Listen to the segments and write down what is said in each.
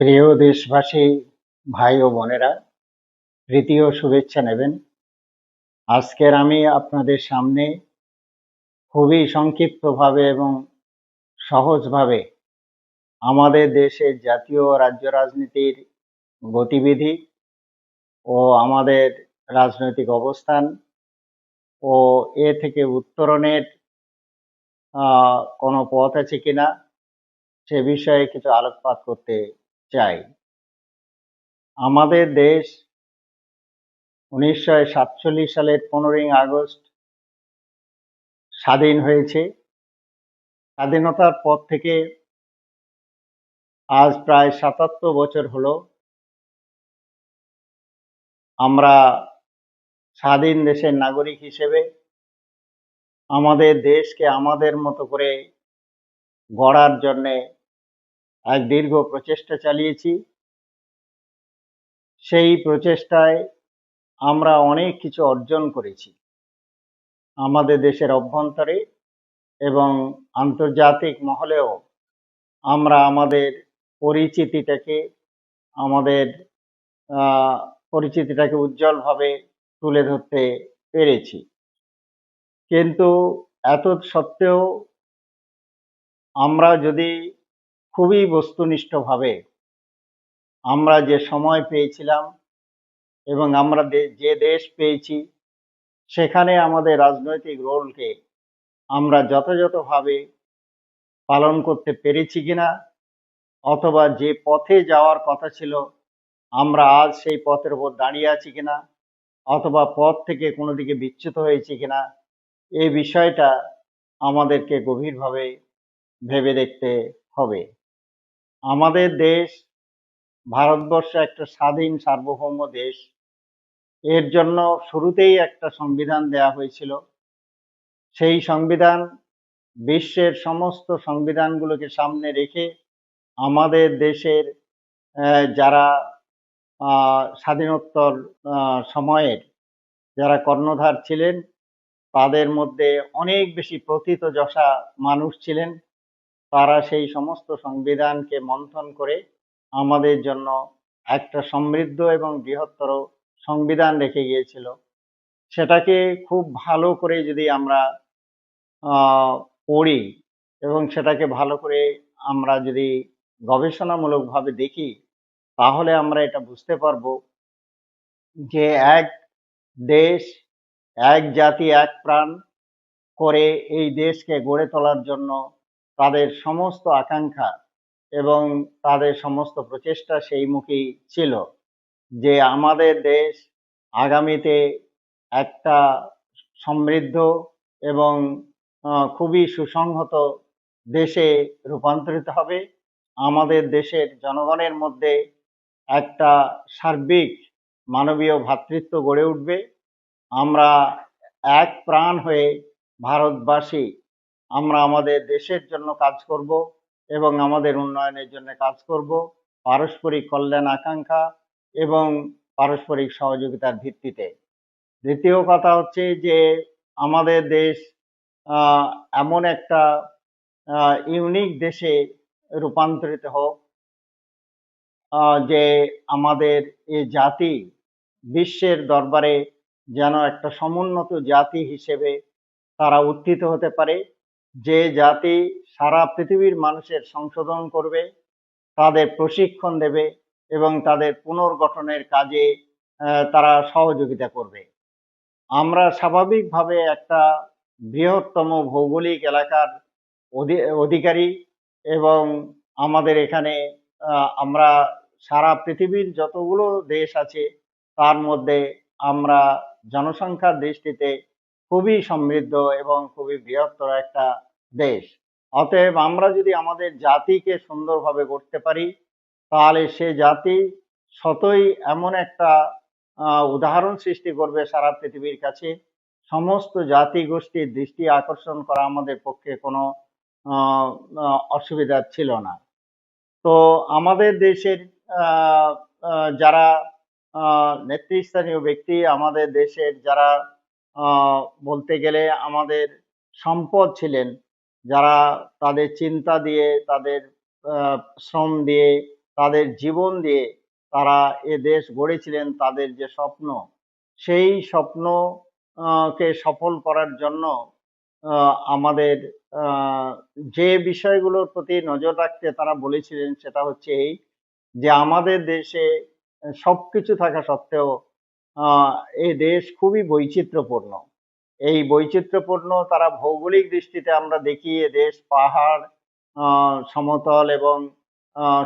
প্রিয় দেশবাসী, ভাই ও বোনেরা তৃতীয় শুভেচ্ছা নেবেন। আজকের আমি আপনাদের সামনে খুবই সংক্ষিপ্তভাবে এবং সহজভাবে আমাদের দেশের জাতীয় রাজ্য রাজনীতির গতিবিধি ও আমাদের রাজনৈতিক অবস্থান ও এ থেকে উত্তরণের কোনো পথ আছে কিনা সে বিষয়ে কিছু আলোকপাত করতে চাই। আমাদের দেশ উনিশশো সাতচল্লিশ সালের পনেরোই আগস্ট স্বাধীন হয়েছে। স্বাধীনতার পর থেকে আজ প্রায় সাতাত্তর বছর হলো আমরা স্বাধীন দেশের নাগরিক হিসেবে আমাদের দেশকে আমাদের মতো করে গড়ার জন্যে এক দীর্ঘ প্রচেষ্টা চালিয়েছি। সেই প্রচেষ্টায় আমরা অনেক কিছু অর্জন করেছি। আমাদের দেশের অভ্যন্তরে এবং আন্তর্জাতিক মহলেও আমরা আমাদের পরিচিতিটাকে আমাদের পরিচিতিটাকে উজ্জ্বলভাবে তুলে ধরতে পেরেছি। কিন্তু এত সত্ত্বেও আমরা যদি খুবই বস্তুনিষ্ঠভাবে আমরা যে সময় পেয়েছিলাম এবং আমরা যে দেশ পেয়েছি, সেখানে আমাদের রাজনৈতিক রোলকে আমরা যথাযথভাবে পালন করতে পেরেছি কিনা অথবা যে পথে যাওয়ার কথা ছিল, আমরা আজ সেই পথের উপর দাঁড়িয়ে আছি কিনা অথবা পথ থেকে কোনো দিকে বিচ্যুত হয়েছি কিনা এই বিষয়টা আমাদেরকে গভীরভাবে ভেবে দেখতে হবে। আমাদের দেশ ভারতবর্ষ একটা স্বাধীন সার্বভৌম দেশ। এর জন্য শুরুতেই একটা সংবিধান দেয়া হয়েছিল। সেই সংবিধান বিশ্বের সমস্ত সংবিধানগুলোকে সামনে রেখে আমাদের দেশের যারা স্বাধীনোত্তর সময়ের যারা কর্ণধার ছিলেন, তাদের মধ্যে অনেক বেশি প্রথিতযশা মানুষ ছিলেন। তারা সেই সমস্ত সংবিধানকে মন্থন করে আমাদের জন্য একটা সমৃদ্ধ এবং বৃহত্তর সংবিধান রেখে গিয়েছিল। সেটাকে খুব ভালো করে যদি আমরা পড়ি এবং সেটাকে ভালো করে আমরা যদি গবেষণামূলকভাবে দেখি, তাহলে আমরা এটা বুঝতে পারব যে এক দেশ, এক জাতি, এক প্রাণ করে এই দেশকে গড়ে তোলার জন্য তাদের সমস্ত আকাঙ্ক্ষা এবং তাদের সমস্ত প্রচেষ্টা সেই মুখেই ছিল যে আমাদের দেশ আগামীতে একটা সমৃদ্ধ এবং খুবই সুসংহত দেশে রূপান্তরিত হবে। আমাদের দেশের জনগণের মধ্যে একটা সার্বিক মানবীয় ভ্রাতৃত্ব গড়ে উঠবে। আমরা এক প্রাণ হয়ে ভারতবাসী আমরা আমাদের দেশের জন্য কাজ করব এবং আমাদের উন্নয়নের জন্য কাজ করব। পারস্পরিক কল্যাণ আকাঙ্ক্ষা এবং পারস্পরিক সহযোগিতার ভিত্তিতে। দ্বিতীয় কথা হচ্ছে যে, আমাদের দেশ এমন একটা ইউনিক দেশে রূপান্তরিত হোক যে আমাদের এই জাতি বিশ্বের দরবারে যেন একটা সমুন্নত জাতি হিসেবে তারা উত্থিত হতে পারে। যে জাতি সারা পৃথিবীর মানুষের সংশোধন করবে, তাদের প্রশিক্ষণ দেবে এবং তাদের পুনর্গঠনের কাজে তারা সহযোগিতা করবে। আমরা স্বাভাবিকভাবে একটা বৃহত্তম ভৌগোলিক এলাকার অধি- অধিকারী এবং আমাদের এখানে আমরা সারা পৃথিবীর যতগুলো দেশ আছে, তার মধ্যে আমরা জনসংখ্যার দৃষ্টিতে খুবই সমৃদ্ধ এবং খুবই বৃহত্তর একটা দেশ। অতএব আমরা যদি আমাদের জাতিকে সুন্দরভাবে গড়তে পারি, তাহলে সে জাতি শতই এমন একটা উদাহরণ সৃষ্টি করবে সারা পৃথিবীর কাছে। সমস্ত জাতি গোষ্ঠীর দৃষ্টি আকর্ষণ করা আমাদের পক্ষে কোনো অসুবিধা ছিল না। তো আমাদের দেশের যারা নেতৃস্থানীয় ব্যক্তি, আমাদের দেশের যারা বলতে গেলে আমাদের সম্পদ ছিলেন যারা তাদের চিন্তা দিয়ে, তাদের শ্রম দিয়ে, তাদের জীবন দিয়ে তারা এ দেশ গড়েছিলেন তাদের যে স্বপ্ন। সেই স্বপ্ন কে সফল করার জন্য আমাদের যে বিষয়গুলোর প্রতি নজর রাখতে তারা বলেছিলেন সেটা হচ্ছে এই যে আমাদের দেশে সবকিছু থাকা সত্ত্বেও এই দেশ খুবই বৈচিত্র্যপূর্ণ। এই বৈচিত্র্যপূর্ণ তারা ভৌগোলিক দৃষ্টিতে আমরা দেখি এ দেশ পাহাড় সমতল এবং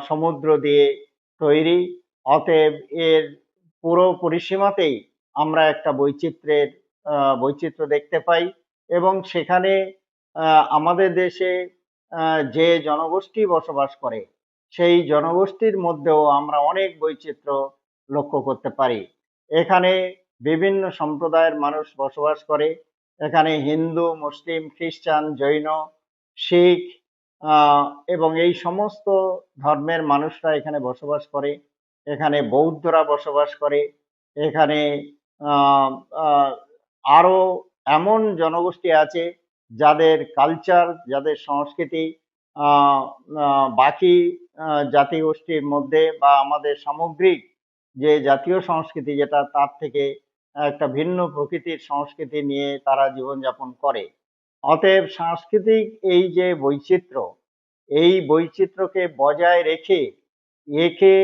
সমুদ্র দিয়ে তৈরি। অতএব এর পুরো পরিসীমাতেই আমরা একটা বৈচিত্র্যের বৈচিত্র্য দেখতে পাই এবং সেখানে আমাদের দেশে যে জনগোষ্ঠী বসবাস করে, সেই জনগোষ্ঠীর মধ্যেও আমরা অনেক বৈচিত্র্য লক্ষ্য করতে পারি। এখানে বিভিন্ন সম্প্রদায়ের মানুষ বসবাস করে। এখানে হিন্দু মুসলিম খ্রিস্টান জৈন শিখ এবং এই সমস্ত ধর্মের মানুষরা এখানে বসবাস করে। এখানে বৌদ্ধরা বসবাস করে। এখানে আহ, আহ, আরও এমন জনগোষ্ঠী আছে যাদের কালচার যাদের সংস্কৃতি বাকি জাতিগোষ্ঠীর মধ্যে বা আমাদের সামগ্রিক যে জাতীয় সংস্কৃতি যেটা তার থেকে একটা ভিন্ন প্রকৃতির সংস্কৃতি নিয়ে তারা জীবনযাপন করে। অতএব সাংস্কৃতিক এই যে বৈচিত্র্য, এই বৈচিত্র্যকে বজায় রেখে একে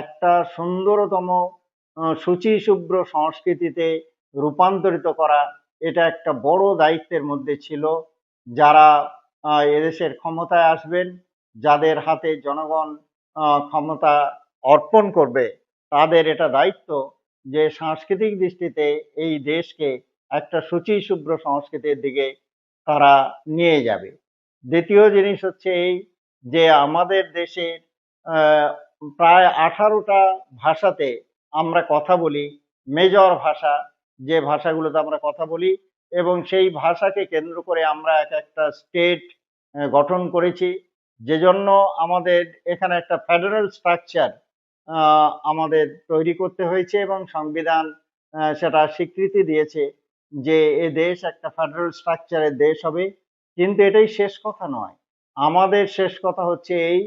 একটা সুন্দরতম শুচিশুভ্র সংস্কৃতিতে রূপান্তরিত করা এটা একটা বড় দায়িত্বের মধ্যে ছিল। যারা এদেশের ক্ষমতায় আসবেন, যাদের হাতে জনগণ ক্ষমতা অর্পণ করবে তাদের এটা দায়িত্ব যে সাংস্কৃতিক দৃষ্টিতে এই দেশকে একটা শুচিশুভ্র সংস্কৃতির দিকে তারা নিয়ে যাবে। দ্বিতীয় জিনিস হচ্ছে এই যে আমাদের দেশের প্রায় আঠারোটা ভাষাতে আমরা কথা বলি মেজর ভাষা, যে ভাষাগুলোতে আমরা কথা বলি এবং সেই ভাষাকে কেন্দ্র করে আমরা এক একটা স্টেট গঠন করেছি। যে জন্য আমাদের এখানে একটা ফেডারেল স্ট্রাকচার আমাদের তৈরি করতে হয়েছে এবং সংবিধান সেটা স্বীকৃতি দিয়েছে যে এ দেশ একটা ফেডারেল স্ট্রাকচারের দেশ হবে। কিন্তু এটাই শেষ কথা নয়। আমাদের শেষ কথা হচ্ছে এই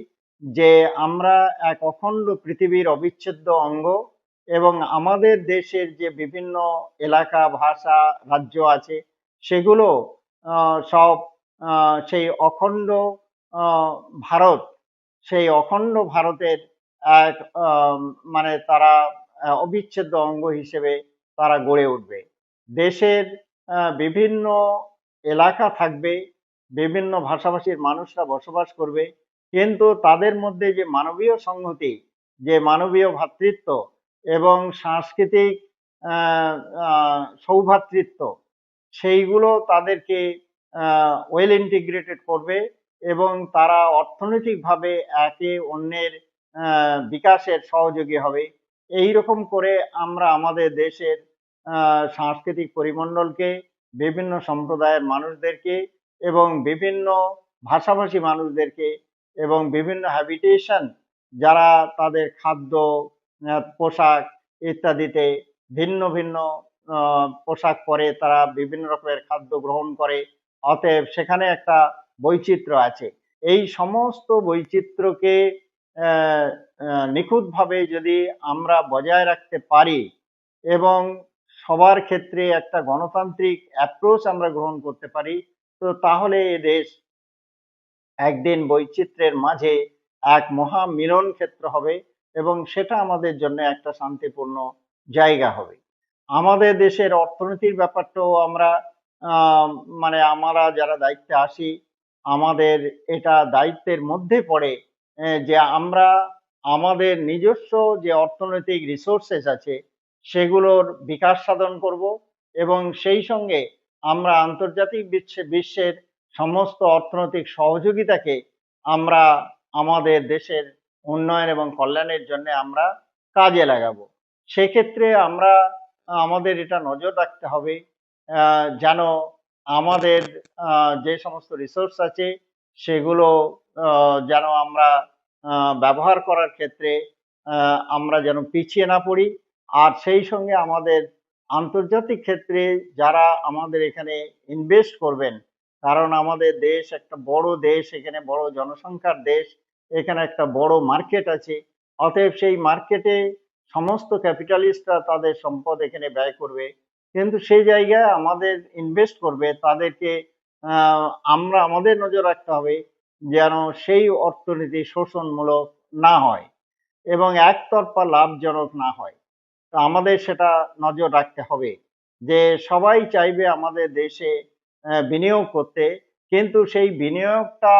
যে আমরা এক অখণ্ড পৃথিবীর অবিচ্ছেদ্য অঙ্গ এবং আমাদের দেশের যে বিভিন্ন এলাকা, ভাষা, রাজ্য আছে, সেগুলো সব সেই অখণ্ড ভারত, সেই অখণ্ড ভারতের মানে তারা অবিচ্ছেদ্য অঙ্গ হিসেবে তারা গড়ে উঠবে। দেশের বিভিন্ন এলাকা থাকবে বিভিন্ন ভাষাভাষীর মানুষরা বসবাস করবে কিন্তু তাদের মধ্যে যে মানবীয় সংহতি যে মানবীয় ভাতৃত্ব এবং সাংস্কৃতিক আহ, সেইগুলো তাদেরকে ওয়েল ইন্টিগ্রেটেড করবে এবং তারা অর্থনৈতিকভাবে একে অন্যের বিকাশের সহযোগী হবে। এই রকম করে আমরা আমাদের দেশের সাংস্কৃতিক পরিমণ্ডলকে, বিভিন্ন সম্প্রদায়ের মানুষদেরকে এবং বিভিন্ন ভাষাভাষী মানুষদেরকে এবং বিভিন্ন হ্যাবিটেশন যারা তাদের খাদ্য পোশাক ইত্যাদিতে ভিন্ন ভিন্ন পোশাক পরে তারা বিভিন্ন রকমের খাদ্য গ্রহণ করে, অতএব সেখানে একটা বৈচিত্র্য আছে। এই সমস্ত বৈচিত্র্যকে নিখুঁতভাবে যদি আমরা বজায় রাখতে পারি এবং সবার ক্ষেত্রে একটা গণতান্ত্রিক অ্যাপ্রোচ আমরা গ্রহণ করতে পারি, তো তাহলে এ দেশ একদিন বৈচিত্র্যের মাঝে এক মহা মিলন ক্ষেত্র হবে এবং সেটা আমাদের জন্য একটা শান্তিপূর্ণ জায়গা হবে। আমাদের দেশের অর্থনীতির ব্যাপারটাও আমরা মানে আমরা যারা দায়িত্বে আসি, আমাদের এটা দায়িত্বের মধ্যে পড়ে যে আমরা আমাদের নিজস্ব যে অর্থনৈতিক রিসোর্সেস আছে, সেগুলোর বিকাশ সাধন করব এবং সেই সঙ্গে আমরা আন্তর্জাতিক বিশ্বে, বিশ্বের সমস্ত অর্থনৈতিক সহযোগিতাকে আমরা আমাদের দেশের উন্নয়ন এবং কল্যাণের জন্য আমরা কাজে লাগাবো। সেক্ষেত্রে আমরা, আমাদের এটা নজর রাখতে হবে যেন আমাদের যে সমস্ত রিসোর্স আছে সেগুলো যেন আমরা ব্যবহার করার ক্ষেত্রে আমরা যেন পিছিয়ে না পড়ি। আর সেই সঙ্গে আমাদের আন্তর্জাতিক ক্ষেত্রে যারা আমাদের এখানে ইনভেস্ট করবেন, কারণ আমাদের দেশ একটা বড় দেশ, এখানে বড় জনসংখ্যার দেশ, এখানে একটা বড় মার্কেট আছে। অতএব সেই মার্কেটে সমস্ত ক্যাপিটালিস্টরা তাদের সম্পদ এখানে ব্যয় করবে। কিন্তু সেই জায়গায় আমাদের ইনভেস্ট করবে, তাদেরকে আমরা আমাদের নজর রাখতে হবে যেন সেই অর্থনীতি শোষণমূলক না হয় এবং একতরফা লাভজনক না হয়। তো আমাদের সেটা নজর রাখতে হবে যে সবাই চাইবে আমাদের দেশে বিনিয়োগ করতে, কিন্তু সেই বিনিয়োগটা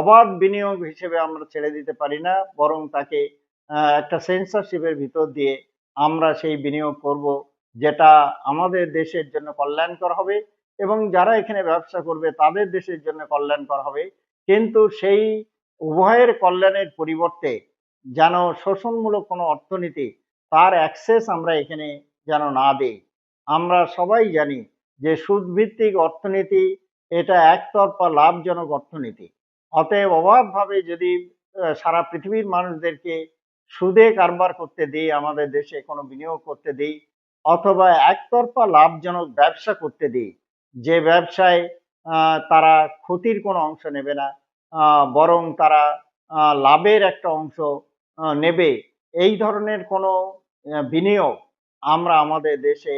অবাধ বিনিয়োগ হিসেবে আমরা ছেড়ে দিতে পারি না, বরং তাকে একটা সেন্সরশিপের ভিতর দিয়ে আমরা সেই বিনিয়োগ করব, যেটা আমাদের দেশের জন্য কল্যাণকর হবে। এবং যারা এখানে ব্যবসা করবে, তাদের দেশের জন্য কল্যাণকর হবে। কিন্তু সেই উভয়ের কল্যাণের পরিবর্তে যেন শোষণমূলক কোনো অর্থনীতি তার অ্যাক্সেস আমরা এখানে যেন না দেই। আমরা সবাই জানি যে সুদভিত্তিক অর্থনীতি এটা একতরফা লাভজনক অর্থনীতি। অতএব অবাধভাবে যদি সারা পৃথিবীর মানুষদেরকে সুদে কারবার করতে দিই, আমাদের দেশে কোনো বিনিয়োগ করতে দিই, অথবা একতরফা লাভজনক ব্যবসা করতে দিই যে ব্যবসায় তারা ক্ষতির কোনো অংশ নেবে না বরং তারা লাভের একটা অংশ নেবে। এই ধরনের কোনো বিনিয়োগ আমরা আমাদের দেশে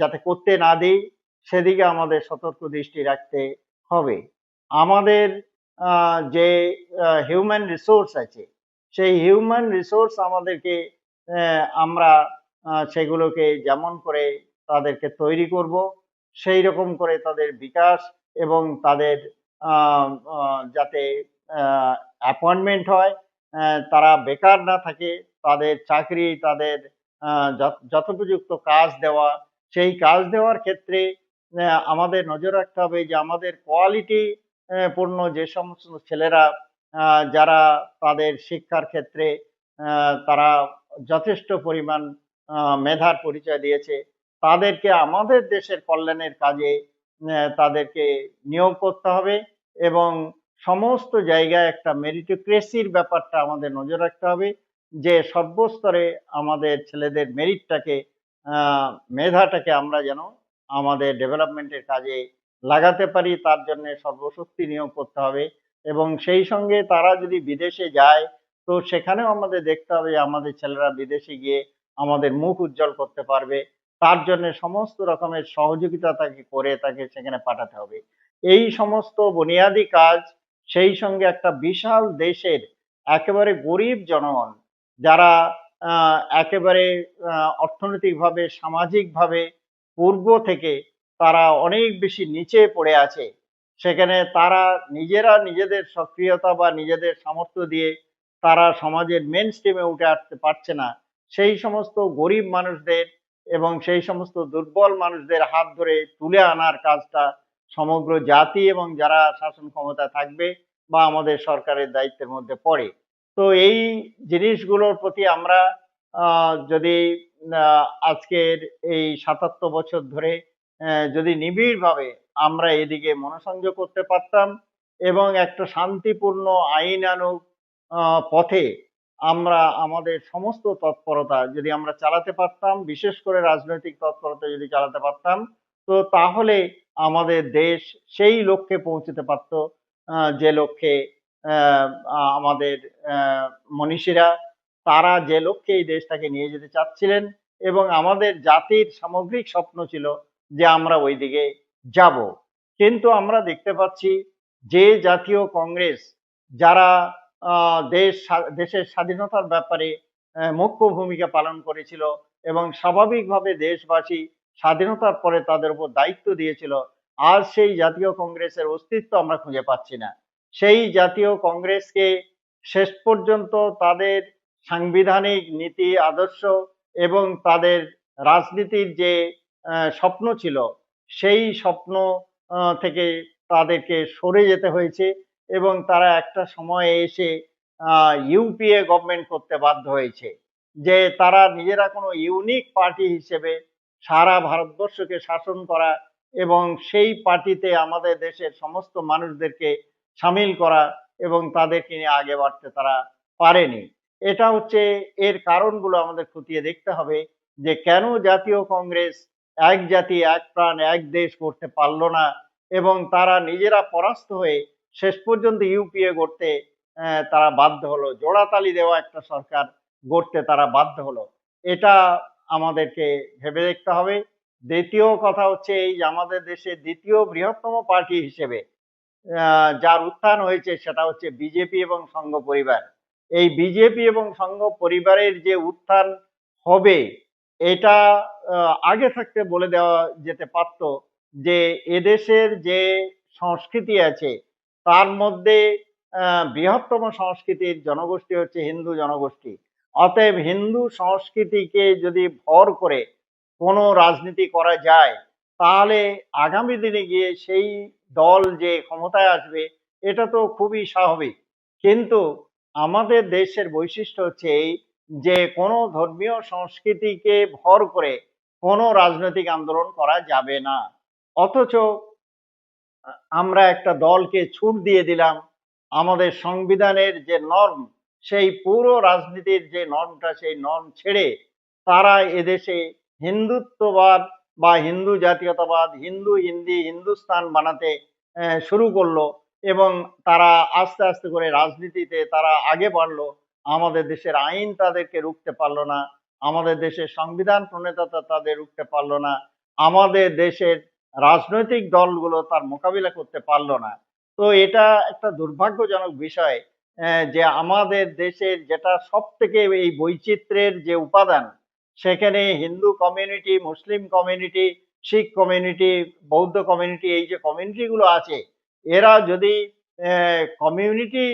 যাতে করতে না দিই, সেদিকে আমাদের সতর্ক দৃষ্টি রাখতে হবে। আমাদের যে হিউম্যান রিসোর্স আছে, সেই হিউম্যান রিসোর্স আমাদেরকে আমরা সেগুলোকে যেমন করে তাদেরকে তৈরি করব সেই রকম করে তাদের বিকাশ এবং তাদের যাতে অ্যাপয়েন্টমেন্ট হয় তারা বেকার না থাকে, তাদের চাকরি, তাদের যথোপযুক্ত কাজ দেওয়া, সেই কাজ দেওয়ার ক্ষেত্রে আমাদের নজর রাখতে হবে যে আমাদের কোয়ালিটি পূর্ণ যে সমস্ত ছেলেরা যারা তাদের শিক্ষার ক্ষেত্রে তারা যথেষ্ট পরিমাণ মেধার পরিচয় দিয়েছে তাদেরকে আমাদের দেশের কল্যাণের কাজে তাদেরকে নিয়োগ করতে হবে এবং সমস্ত জায়গায় একটা মেরিটোক্রেসির ব্যাপারটা আমাদের নজর রাখতে হবে যে সর্বস্তরে আমাদের ছেলেদের মেরিটটাকে মেধাটাকে আমরা যেন আমাদের ডেভেলপমেন্টের কাজে লাগাতে পারি, তার জন্য সর্বশক্তি নিয়োগ করতে হবে এবং সেই সঙ্গে তারা যদি বিদেশে যায়, তো সেখানেও আমাদের দেখতে হবে আমাদের ছেলেরা বিদেশে গিয়ে আমাদের মুখ উজ্জ্বল করতে পারবে। তার জন্য সমস্ত রকমের সহযোগিতা তাকে করে তাকে সেখানে পাঠাতে হবে। এই সমস্ত বুনিয়াদী কাজ, সেই সঙ্গে একটা বিশাল দেশের একেবারে গরিব জনগণ, যারা একেবারে অর্থনৈতিকভাবে, সামাজিকভাবে পূর্ব থেকে তারা অনেক বেশি নিচে পড়ে আছে, সেখানে তারা নিজেরা নিজেদের সক্রিয়তা বা নিজেদের সামর্থ্য দিয়ে তারা সমাজের মেন স্ট্রিমে উঠে আসতে পারছে না। সেই সমস্ত গরিব মানুষদের এবং সেই সমস্ত দুর্বল মানুষদের হাত ধরে তুলে আনার কাজটা সমগ্র জাতি এবং যারা শাসন ক্ষমতা থাকবে বা আমাদের সরকারের দায়িত্বের মধ্যে পড়ে। তো এই জিনিসগুলোর প্রতি আমরা যদি আজকের এই সাতাত্তর বছর ধরে যদি নিবিড়ভাবে আমরা এদিকে মনোসংযোগ করতে পারতাম এবং একটা শান্তিপূর্ণ আইনানুগ আহ, পথে আমরা আমাদের সমস্ত তৎপরতা যদি আমরা চালাতে পারতাম, বিশেষ করে রাজনৈতিক তৎপরতা যদি চালাতে পারতাম, তো তাহলে আমাদের দেশ সেই লক্ষ্যে পৌঁছতে পারত যে লক্ষ্যে আমাদের মনীষীরা, তারা যে লক্ষ্যে এই দেশটাকে নিয়ে যেতে চাচ্ছিলেন এবং আমাদের জাতির সামগ্রিক স্বপ্ন ছিল যে আমরা ওই দিকে যাব। কিন্তু আমরা দেখতে পাচ্ছি যে জাতীয় কংগ্রেস, যারা দেশ দেশের স্বাধীনতার ব্যাপারে মুখ্য ভূমিকা পালন করেছিল এবং স্বাভাবিকভাবে দেশবাসী স্বাধীনতার পরে তাদের উপর দায়িত্ব দিয়েছিল। আর সেই জাতীয় কংগ্রেসের অস্তিত্ব আমরা খুঁজে পাচ্ছি না। সেই জাতীয় কংগ্রেসকে শেষ পর্যন্ত তাদের সাংবিধানিক নীতি, আদর্শ এবং তাদের রাজনীতির যে স্বপ্ন ছিল, সেই স্বপ্ন থেকে তাদেরকে সরে যেতে হয়েছে। এবং তারা একটা সময়ে এসে ইউপিএ গভর্নমেন্ট করতে বাধ্য হয়েছে যে তারা নিজেরা কোনো ইউনিক পার্টি হিসেবে সারা ভারতবর্ষকে শাসন করা এবং সেই পার্টিতে আমাদের দেশের সমস্ত মানুষদেরকে সামিল করা এবং তাদেরকে নিয়ে আগে বাড়তে তারা পারেনি। এটা হচ্ছে এর কারণগুলো আমাদের খতিয়ে দেখতে হবে যে কেন জাতীয় কংগ্রেস এক জাতি, এক প্রাণ, এক দেশ করতে পারল না এবং তারা নিজেরা পরাস্ত হয়ে শেষ পর্যন্ত ইউপিএ আহ, তারা বাধ্য হলো। জোড়াতালি দেওয়া একটা সরকার গড়তে তারা বাধ্য হলো। এটা আমাদেরকে ভেবে দেখতে হবে। দ্বিতীয় কথা হচ্ছে এই যে আমাদের দেশে দ্বিতীয় বৃহত্তম পার্টি হিসেবে যার উত্থান হয়েছে সেটা হচ্ছে বিজেপি এবং সংঘ পরিবার। এই বিজেপি এবং সংঘ পরিবারের যে উত্থান হবে এটা আগে থাকতে বলে দেওয়া যেতে পারত যে এদেশের যে সংস্কৃতি আছে তার মধ্যে বৃহত্তম সংস্কৃতির জনগোষ্ঠী হচ্ছে হিন্দু জনগোষ্ঠী। অতএব হিন্দু সংস্কৃতিকে যদি ভর করে কোনো রাজনীতি করা যায়, তাহলে আগামী দিনে গিয়ে সেই দল যে ক্ষমতায় আসবে, এটা তো খুবই স্বাভাবিক। কিন্তু আমাদের দেশের বৈশিষ্ট্য হচ্ছে এই যে, কোনো ধর্মীয় সংস্কৃতিকে ভর করে কোনো রাজনৈতিক আন্দোলন করা যাবে না। অথচ আমরা একটা দলকে ছুট দিয়ে দিলাম, আমাদের সংবিধানের যে নর্ম সেই পুরো রাজনীতির যে নর্মটা সেই নর্ম ছেড়ে তারা এদেশে হিন্দুত্ববাদ বা হিন্দু জাতীয়তাবাদ, হিন্দু, হিন্দি, হিন্দুস্তান বানাতে শুরু করল এবং তারা আস্তে আস্তে করে রাজনীতিতে তারা আগে বাড়লো। আমাদের দেশের আইন তাদেরকে রুখতে পারল না, আমাদের দেশের সংবিধান প্রণেতা তাদের রুখতে পারল না, আমাদের দেশের রাজনৈতিক দলগুলো তার মোকাবিলা করতে পারল না। তো এটা একটা দুর্ভাগ্যজনক বিষয় যে আমাদের দেশের যেটা সব থেকে এই বৈচিত্র্যের যে উপাদান, সেখানে হিন্দু কমিউনিটি মুসলিম কমিউনিটি শিখ কমিউনিটি বৌদ্ধ কমিউনিটি এই যে কমিউনিটিগুলো আছে, এরা যদি কমিউনিটি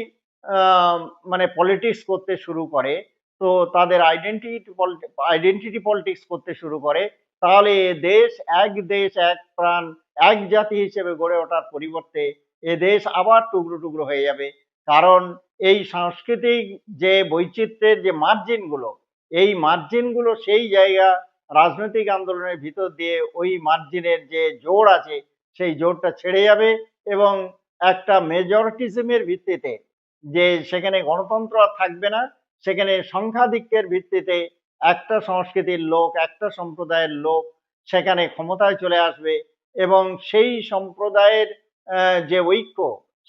মানে পলিটিক্স করতে শুরু করে, তো তাদের আইডেন্টিটি আইডেন্টিটি পলিটিক্স করতে শুরু করে তাহলে এ দেশ এক দেশ, এক প্রাণ, এক জাতি হিসেবে গড়ে ওঠার পরিবর্তে এ দেশ আবার টুকরো টুকরো হয়ে যাবে। কারণ এই সাংস্কৃতিক যে বৈচিত্র্যের যে মার্জিনগুলো, এই মার্জিনগুলো সেই জায়গা রাজনৈতিক আন্দোলনের ভিতর দিয়ে ওই মার্জিনের যে জোর আছে, সেই জোরটা ছেড়ে যাবে এবং একটা মেজরিটিজমের ভিত্তিতে যে সেখানে গণতন্ত্র আর থাকবে না, সেখানে সংখ্যাধিক্যের ভিত্তিতে একটা সংস্কৃতির লোক, একটা সম্প্রদায়ের লোক সেখানে ক্ষমতায় চলে আসবে এবং সেই সম্প্রদায়ের যে ঐক্য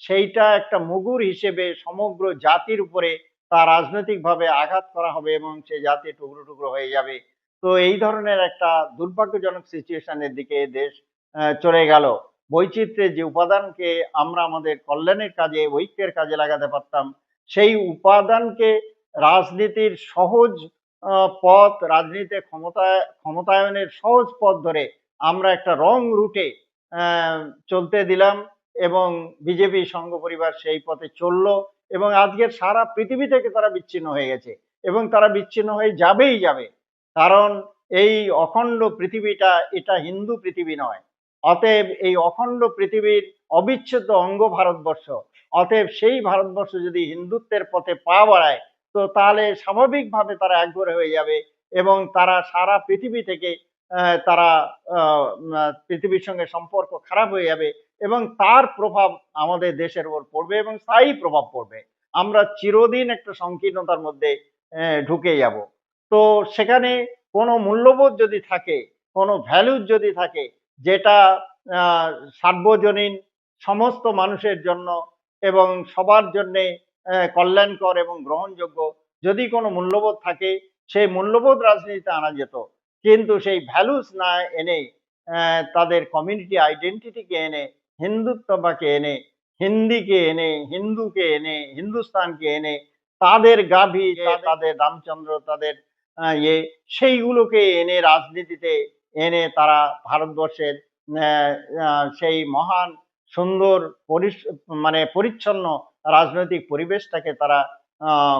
সেইটা একটা মুগুর হিসেবে সমগ্র জাতির উপরে তা রাজনৈতিকভাবে আঘাত করা হবে এবং সে জাতি টুকরো টুকরো হয়ে যাবে। তো এই ধরনের একটা দুর্ভাগ্যজনক সিচুয়েশনের দিকে দেশ চলে গেল। বৈচিত্র্যের যে উপাদানকে আমরা আমাদের কল্যাণের কাজে, ঐক্যের কাজে লাগাতে পারতাম, সেই উপাদানকে রাজনীতির সহজ পথ, রাজনীতিতে ক্ষমতায়, ক্ষমতায়নের সহজ পথ ধরে আমরা একটা রং রুটে চলতে দিলাম এবং বিজেপি সংঘ পরিবার সেই পথে চলল এবং আজকের সারা পৃথিবী থেকে তারা বিচ্ছিন্ন হয়ে গেছে এবং তারা বিচ্ছিন্ন হয়ে যাবেই যাবে। কারণ এই অখণ্ড পৃথিবীটা এটা হিন্দু পৃথিবী নয়। অতএব এই অখণ্ড পৃথিবীর অবিচ্ছেদ্য অঙ্গ ভারতবর্ষ, অতএব সেই ভারতবর্ষ যদি হিন্দুত্বের পথে পা বাড়ায় তো তাহলে স্বাভাবিকভাবে তারা একঘরে হয়ে যাবে এবং তারা সারা পৃথিবী থেকে তারা পৃথিবীর সঙ্গে সম্পর্ক খারাপ হয়ে যাবে এবং তার প্রভাব আমাদের দেশের উপর পড়বে এবং স্থায়ী প্রভাব পড়বে। আমরা চিরদিন একটা সংকীর্ণতার মধ্যে ঢুকে যাব। তো সেখানে কোনো মূল্যবোধ যদি থাকে, কোনো ভ্যালুজ যদি থাকে, যেটা সার্বজনীন সমস্ত মানুষের জন্য এবং সবার জন্যে কল্যাণকর এবং গ্রহণযোগ্য। যদি কোনো মূল্যবোধ থাকে সেই মূল্যবোধ রাজনীতিতে আনা যেত। কিন্তু সেই ভ্যালুস না এনে তাদের কমিউনিটি আইডেন্টিটিকে এনে হিন্দুত্ববাকে এনে হিন্দিকে এনে হিন্দুকে এনে হিন্দুস্তানকে এনে তাদের গাভী তাদের রামচন্দ্র তাদের ইয়ে সেইগুলোকে এনে রাজনীতিতে এনে তারা ভারতবর্ষের সেই মহান সুন্দর মানে পরিচ্ছন্ন রাজনৈতিক পরিবেশটাকে তারা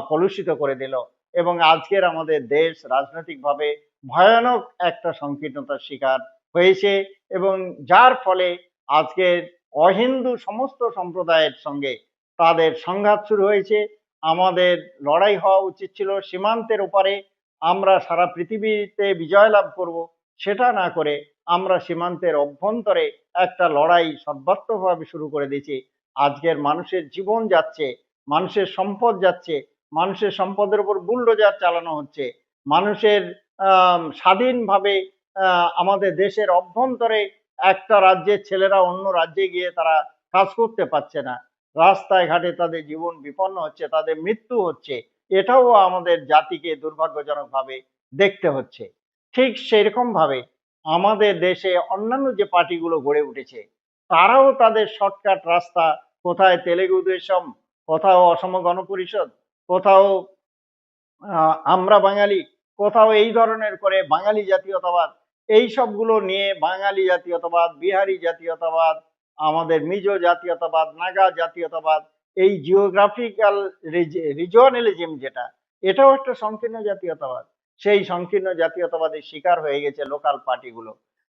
কলুষিত করে দিল। এবং আজকের আমাদের দেশ রাজনৈতিকভাবে ভয়ানক একটা সংকীর্ণতার শিকার হয়েছে এবং যার ফলে আজকের অহিন্দু সমস্ত সম্প্রদায়ের সঙ্গে তাদের সংঘাত শুরু হয়েছে। আমাদের লড়াই হওয়া উচিত ছিল সীমান্তের ওপারে। আমরা সারা পৃথিবীতে বিজয় লাভ করব, সেটা না করে আমরা সীমান্তের অভ্যন্তরে একটা লড়াই সর্বাত্মকভাবে শুরু করে দিয়েছি। আজকের মানুষের জীবন যাচ্ছে, মানুষের সম্পদ যাচ্ছে, মানুষের সম্পদের উপর বুলডোজার চালানো হচ্ছে, মানুষের স্বাধীনভাবে আমাদের দেশের অভ্যন্তরে একটা রাজ্যের ছেলেরা অন্য রাজ্যে গিয়ে তারা কাজ করতে পারছে না। রাস্তায় ঘাটে তাদের জীবন বিপন্ন হচ্ছে, তাদের মৃত্যু হচ্ছে, এটাও আমাদের জাতিকে দুর্ভাগ্যজনকভাবে দেখতে হচ্ছে। ঠিক সেরকম ভাবে আমাদের দেশে অন্যান্য যে পার্টিগুলো গড়ে উঠেছে, তারাও তাদের শর্টকাট রাস্তা কোথায় তেলেগু দেশম কোথাও অসম গণপরিষদ, কোথাও আমরা বাঙালি, কোথাও এই ধরনের করে বাঙালি জাতীয়তাবাদ, এই সবগুলো নিয়ে বাঙালি জাতীয়তাবাদ, বিহারি জাতীয়তাবাদ, আমাদের মিজো জাতীয়তাবাদ, নাগা জাতীয়তাবাদ, এই জিওগ্রাফিক্যাল রিজনালিজম যেটা, এটাও একটা সংকীর্ণ জাতীয়তাবাদ। সেই সংকীর্ণ জাতীয়তাবাদের শিকার হয়ে গেছে লোকাল পার্টিগুলো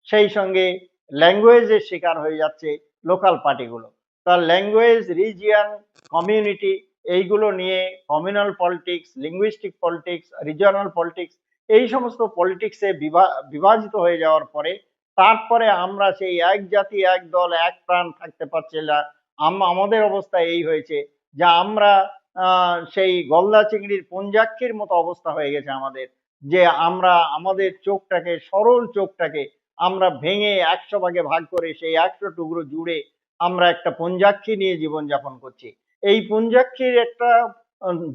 সেই সঙ্গে ল্যাঙ্গুয়েজের শিকার হয়ে যাচ্ছে লোকাল পার্টিগুলো তার ল্যাঙ্গুয়েজ রিজিয়ান কমিউনিটি এইগুলো নিয়ে communal politics linguistic politics regional politics এই সমস্ত পলিটিক্সে বিভা, বিভাজিত হয়ে যাওয়ার পরে তারপরে আমরা সেই এক জাতি, এক দল, এক প্রাণ থাকতে পারছি না। আম- আমাদের অবস্থা এই হয়েছে যে আমরা সেই গলদা চিংড়ির পঞ্জাক্ষীর মতো অবস্থা হয়ে গেছে আমাদের। যে আমরা, আমাদের চোখটাকে, সরল চোখটাকে আমরা ভেঙে একশো ভাগে ভাগ করে সেই একশো টুকরো জুড়ে আমরা একটা পুঞ্জাক্ষী নিয়ে জীবনযাপন করছি। এই পুঞ্জাক্ষীর একটা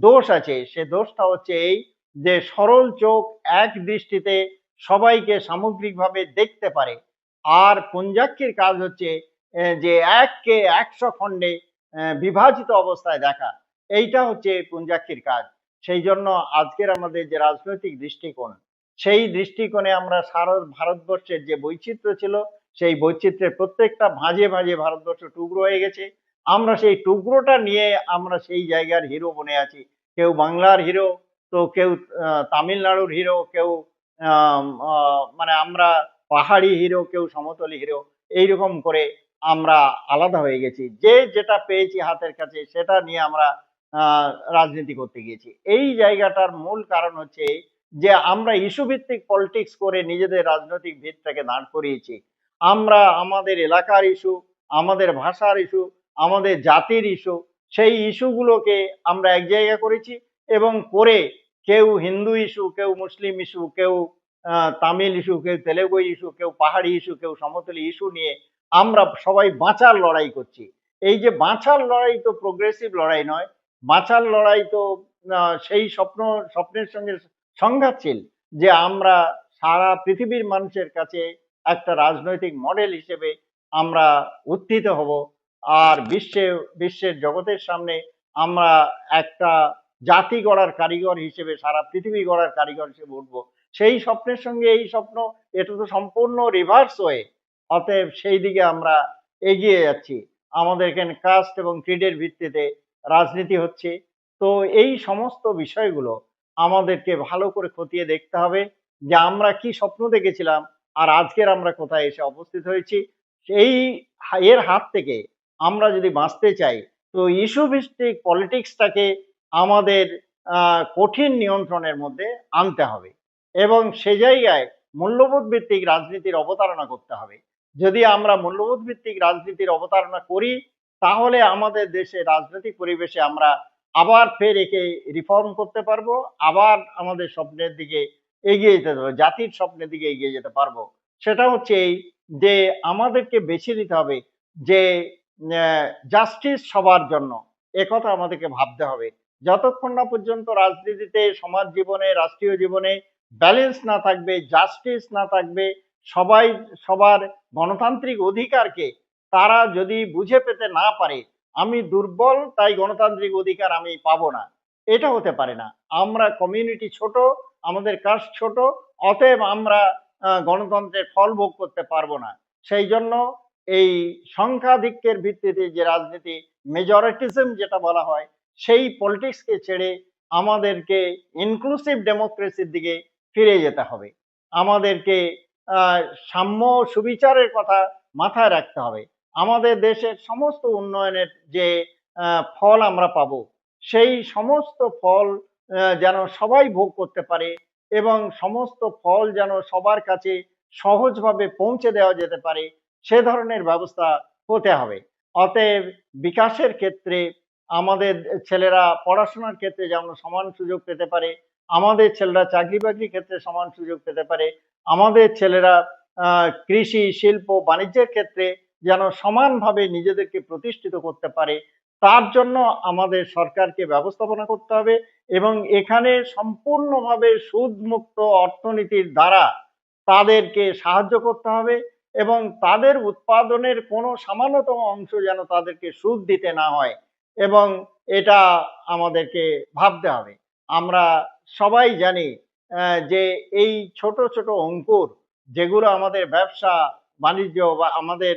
দোষ আছে। সে দোষটা হচ্ছে এই যে সরল চোখ এক দৃষ্টিতে সবাইকে সামগ্রিকভাবে দেখতে পারে। আর পুঞ্জাক্ষীর কাজ হচ্ছে যে এককে একশো খণ্ডে বিভাজিত অবস্থায় দেখা। এইটা হচ্ছে পুঞ্জাক্ষীর কাজ। সেই জন্য আজকের আমাদের যে রাজনৈতিক দৃষ্টিকোণ, সেই দৃষ্টিকোণে আমরা সারা ভারতবর্ষের যে বৈচিত্র্য ছিল সেই বৈচিত্র্যের প্রত্যেকটা ভাঁজে ভাঁজে ভারতবর্ষ টুকরো হয়ে গেছে। আমরা সেই টুকরোটা নিয়ে আমরা সেই জায়গার হিরো বনে আছি। কেউ বাংলার হিরো, তো কেউ তামিলনাড়ুর হিরো, কেউ মানে আমরা পাহাড়ি হিরো, কেউ সমতলি হিরো, এইরকম করে আমরা আলাদা হয়ে গেছি। যে যেটা পেয়েছি হাতের কাছে, সেটা নিয়ে আমরা রাজনীতি করতে গিয়েছি। এই জায়গাটার মূল কারণ হচ্ছে যে আমরা ইস্যু ভিত্তিক পলিটিক্স করে নিজেদের রাজনৈতিক ভিতটাকে দাঁড় করিয়েছি। আমরা আমাদের এলাকার ইস্যু, আমাদের ভাষার ইস্যু, আমাদের জাতির ইস্যু, সেই ইস্যুগুলোকে আমরা এক জায়গা করেছি এবং করে কেউ হিন্দু ইস্যু, কেউ মুসলিম ইস্যু, কেউ তামিল ইস্যু, কেউ তেলেগু ইস্যু, কেউ পাহাড়ি ইস্যু, কেউ সমতলি ইস্যু নিয়ে আমরা সবাই বাঁচার লড়াই করছি। এই যে বাঁচার লড়াই তো প্রোগ্রেসিভ লড়াই নয়, বাঁচার লড়াই তো সেই স্বপ্ন, স্বপ্নের সঙ্গে সংঘাতশীল যে আমরা সারা পৃথিবীর মানুষের কাছে একটা রাজনৈতিক মডেল হিসেবে আমরা উত্থিত হব। আর বিশ্বে, বিশ্বের জগতের সামনে আমরা একটা জাতি গড়ার কারিগর হিসেবে, সারা পৃথিবী গড়ার কারিগর হিসেবে উঠবো। সেই স্বপ্নের সঙ্গে এই স্বপ্ন, এটা তো সম্পূর্ণ রিভার্স হয়ে। অতএব সেই দিকে আমরা এগিয়ে যাচ্ছি। আমাদের এখানে কাস্ট এবং ক্রিডের ভিত্তিতে রাজনীতি হচ্ছে। তো এই সমস্ত বিষয়গুলো আমাদেরকে ভালো করে খতিয়ে দেখতে হবে যে আমরা কি স্বপ্ন দেখেছিলাম আর আজকের আমরা কোথায় এসে অবস্থিত হয়েছি, সেই এর হাত থেকে আমরা যদি বাঁচতে চাই, তো ইস্যু ভিত্তিক পলিটিক্সটাকে আমাদের কঠিন নিয়ন্ত্রণের মধ্যে আনতে হবে এবং সে জায়গায় মূল্যবোধ ভিত্তিক রাজনীতির অবতারণা করতে হবে। যদি আমরা মূল্যবোধ ভিত্তিক রাজনীতির অবতারণা করি, তাহলে আমাদের দেশে রাজনৈতিক পরিবেশে আমরা আবার ফের একে রিফর্ম করতে পারব, আবার আমাদের স্বপ্নের দিকে এগিয়ে যেতে পারব জাতির স্বপ্নের দিকে এগিয়ে যেতে পারব। সেটা হচ্ছে এই যে আমাদেরকে বেছে নিতে হবে যে জাস্টিস সবার জন্য। একথা আমাদেরকে ভাবতে হবে। যতক্ষণ না পর্যন্ত রাজনীতিতে, সমাজ জীবনে, রাষ্ট্রীয় জীবনে ব্যালেন্স না থাকবে জাস্টিস না থাকবে, সবাই, সবার গণতান্ত্রিক অধিকারকে তারা যদি বুঝে পেতে না পারে, আমি দুর্বল, তাই গণতান্ত্রিক অধিকার আমি পাবো না। এটা হতে পারে না। আমরা কমিউনিটি ছোট আমাদের কাজ ছোট, অতএব আমরা গণতন্ত্রের ফল ভোগ করতে পারব না। সেই জন্য এই সংখ্যাধিক্যের ভিত্তিতে যে রাজনীতি মেজরিটিজম যেটা বলা হয়, সেই পলিটিক্সকে ছেড়ে আমাদেরকে ইনক্লুসিভ ডেমোক্রেসির দিকে ফিরে যেতে হবে। আমাদেরকে সাম্য সুবিচারের কথা মাথায় রাখতে হবে। আমাদের দেশের সমস্ত উন্নয়নের যে ফল আমরা পাবো, সেই সমস্ত ফল যেন সবাই ভোগ করতে পারে এবং সমস্ত ফল যেন সবার কাছে সহজভাবে পৌঁছে দেওয়া যেতে পারে, সে ধরনের ব্যবস্থা হতে হবে। অতএব বিকাশের ক্ষেত্রে আমাদের ছেলেরা পড়াশোনার ক্ষেত্রে যেমন সমান সুযোগ পেতে পারে, আমাদের ছেলেরা চাকরি বাকরির ক্ষেত্রে সমান সুযোগ পেতে পারে, আমাদের ছেলেরা কৃষি, শিল্প, বাণিজ্যের ক্ষেত্রে যেন সমানভাবে নিজেদেরকে প্রতিষ্ঠিত করতে পারে তার জন্য আমাদের সরকারকে ব্যবস্থাপনা করতে হবে এবং এখানে সম্পূর্ণভাবে সুদমুক্ত অর্থনীতির দ্বারা তাদেরকে সাহায্য করতে হবে এবং তাদের উৎপাদনের কোনো সামান্যতম অংশ যেন তাদেরকে সুদ দিতে না হয় এবং এটা আমাদেরকে ভাবতে হবে। আমরা সবাই জানি যে এই ছোট ছোট অঙ্কুর যেগুলো আমাদের ব্যবসা, বাণিজ্য বা আমাদের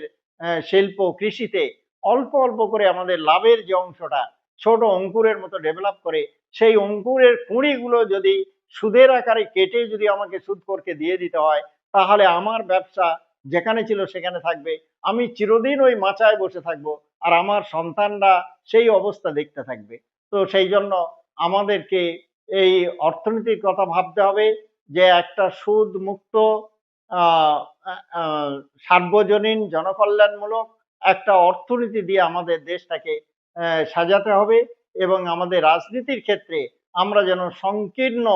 শিল্প কৃষিতে অল্প অল্প করে আমাদের লাভের যে অংশটা, ছোট অঙ্কুরের মতো ডেভেলপ করে, সেই অঙ্কুরের কুঁড়িগুলো যদি সুদের আকারে কেটে যদি আমাকে সুদখোরকে দিয়ে দিতে হয়, তাহলে আমার ব্যবসা যেখানে ছিল সেখানে থাকবে। আমি চিরদিন ওই মাচায় বসে থাকব আর আমার সন্তানরা সেই অবস্থা দেখতে থাকবে। তো সেই জন্য আমাদেরকে এই অর্থনীতির কথা ভাবতে হবে যে একটা সুদ মুক্ত সার্বজনীন জনকল্যাণমূলক একটা অর্থনীতি দিয়ে আমাদের দেশটাকে সাজাতে হবে এবং আমাদের রাজনীতির ক্ষেত্রে আমরা যেন সংকীর্ণ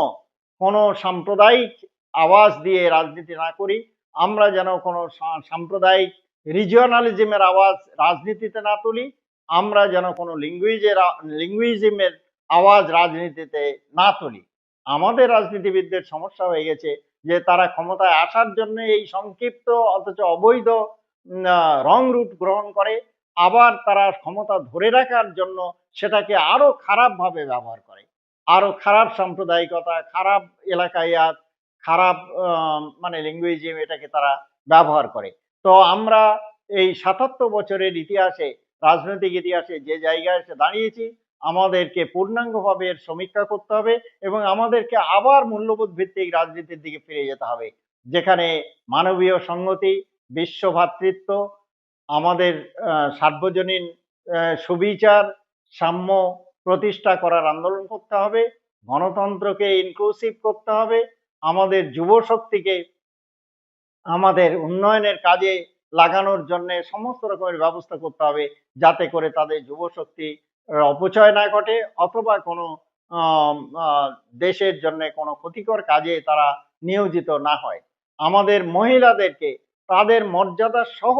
কোনো সাম্প্রদায়িক আওয়াজ দিয়ে রাজনীতি না করি, আমরা যেন কোনো সাম্প্রদায়িক রিজিওনালিজমের আওয়াজ রাজনীতিতে না তুলি, আমরা যেন কোনো লিঙ্গুইজের লিঙ্গুইজমের আওয়াজ রাজনীতিতে না তুলি। আমাদের রাজনীতিবিদদের সমস্যা হয়ে গেছে যে তারা ক্ষমতায় আসার জন্য এই সংক্ষিপ্ত অথচ অবৈধ রং রুট গ্রহণ করে, আবার তারা ক্ষমতা ধরে রাখার জন্য সেটাকে আরও খারাপভাবে ব্যবহার করে। আরও খারাপ সাম্প্রদায়িকতা, খারাপ এলাকায়াত, খারাপ মানে লিঙ্গুইজিম এটাকে তারা ব্যবহার করে। তো আমরা এই সাতাত্তর বছরের ইতিহাসে, রাজনৈতিক ইতিহাসে যে জায়গায় এসে দাঁড়িয়েছি, আমাদেরকে পূর্ণাঙ্গভাবে এর সমীক্ষা করতে হবে এবং আমাদেরকে আবার মূল্যবোধ ভিত্তিক রাজনীতির দিকে ফিরে যেতে হবে, যেখানে মানবীয় সংগতি বিশ্ব ভ্রাতৃত্ব আমাদের সার্বজনীন সুবিচার, সাম্য প্রতিষ্ঠা করার আন্দোলন করতে হবে, গণতন্ত্রকে ইনক্লুসিভ করতে হবে, আমাদের যুব শক্তিকে আমাদের উন্নয়নের কাজে লাগানোর জন্য সমস্ত রকমের ব্যবস্থা করতে হবে, যাতে করে তাদের যুব শক্তি অপচয় না ঘটে অথবা কোনো দেশের জন্য কোনো ক্ষতিকর কাজে তারা নিয়োজিত না হয়। আমাদের মহিলাদেরকে তাদের মর্যাদা সহ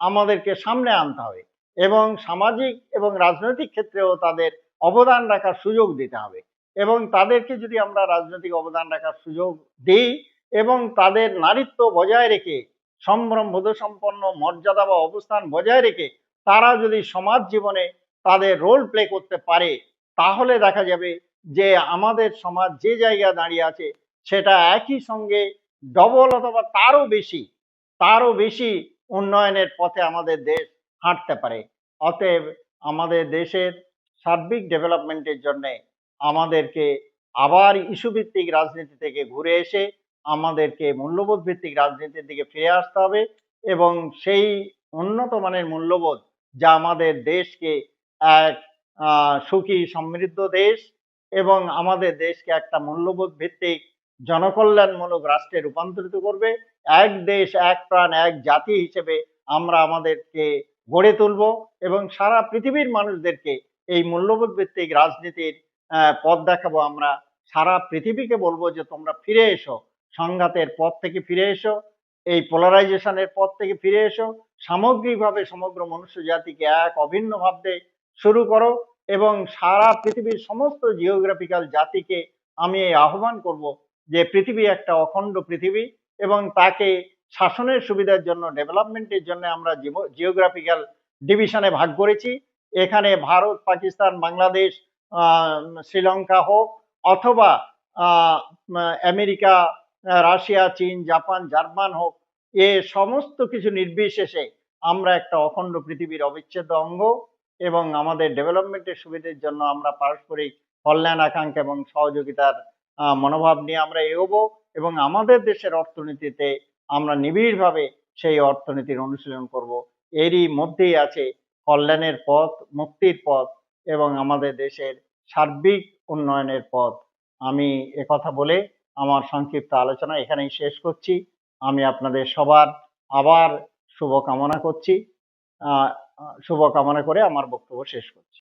আমাদেরকে সামনে আনতে হবে এবং সামাজিক এবং রাজনৈতিক ক্ষেত্রেও তাদের অবদান রাখার সুযোগ দিতে হবে এবং তাদেরকে যদি আমরা রাজনৈতিক অবদান রাখার সুযোগ দিই এবং তাদের নারীত্ব বজায় রেখে সম্ভ্রম বোধসম্পন্ন মর্যাদা বা অবস্থান বজায় রেখে তারা যদি সমাজ জীবনে তাদের রোল প্লে করতে পারে, তাহলে দেখা যাবে যে আমাদের সমাজ যে জায়গায় দাঁড়িয়ে আছে সেটা একই সঙ্গে ডবল অথবা তারও বেশি তারও বেশি উন্নয়নের পথে আমাদের দেশ হাঁটতে পারে। অতএব আমাদের দেশের সার্বিক ডেভেলপমেন্টের জন্যে আমাদেরকে আবার ইস্যু ভিত্তিক রাজনীতি থেকে ঘুরে এসে আমাদেরকে মূল্যবোধ ভিত্তিক রাজনীতির দিকে ফিরে আসতে হবে এবং সেই উন্নত মানের মূল্যবোধ যা আমাদের দেশকে এক সুখী সমৃদ্ধ দেশ এবং আমাদের দেশকে একটা মূল্যবোধ ভিত্তিক জনকল্যাণমূলক রাষ্ট্রে রূপান্তরিত করবে। এক দেশ, এক প্রাণ, এক জাতি হিসেবে আমরা আমাদেরকে গড়ে তুলব এবং সারা পৃথিবীর মানুষদেরকে এই মূল্যবোধ ভিত্তিক রাজনীতির পথ দেখাবো আমরা। সারা পৃথিবীকে বলব যে তোমরা ফিরে এসো, সংঘাতের পথ থেকে ফিরে এসো, এই পোলারাইজেশনের পথ থেকে ফিরে এসো, সামগ্রিকভাবে সমগ্র মনুষ্য জাতিকে এক অভিন্ন ভাবতে শুরু করো এবং সারা পৃথিবীর সমস্ত জিওগ্রাফিক্যাল জাতিকে আমি এই আহ্বান করব যে পৃথিবী একটা অখণ্ড পৃথিবী এবং তাকে শাসনের সুবিধার জন্য ডেভেলপমেন্টের জন্য আমরা জিওগ্রাফিক্যাল ডিভিশনে ভাগ করেছি। এখানে ভারত, পাকিস্তান, বাংলাদেশ শ্রীলঙ্কা হোক অথবা আমেরিকা, রাশিয়া, চীন, জাপান, জার্মান হোক, এ সমস্ত কিছু নির্বিশেষে আমরা একটা অখণ্ড পৃথিবীর অবিচ্ছেদ্য অঙ্গ এবং আমাদের ডেভেলপমেন্টের সুবিধার জন্য আমরা পারস্পরিক কল্যাণ আকাঙ্ক্ষা এবং সহযোগিতার মনোভাব নিয়ে আমরা এগোবো এবং আমাদের দেশের অর্থনীতিতে আমরা নিবিড়ভাবে সেই অর্থনীতির অনুশীলন করব। এরই মধ্যেই আছে কল্যাণের পথ, মুক্তির পথ এবং আমাদের দেশের সার্বিক উন্নয়নের পথ। আমি একথা বলে আমার সংক্ষিপ্ত আলোচনা এখানেই শেষ করছি। আমি আপনাদের সবার আবার শুভ কামনা করছি। আহ শুভ কামনা করে আমার বক্তব্য শেষ করছি।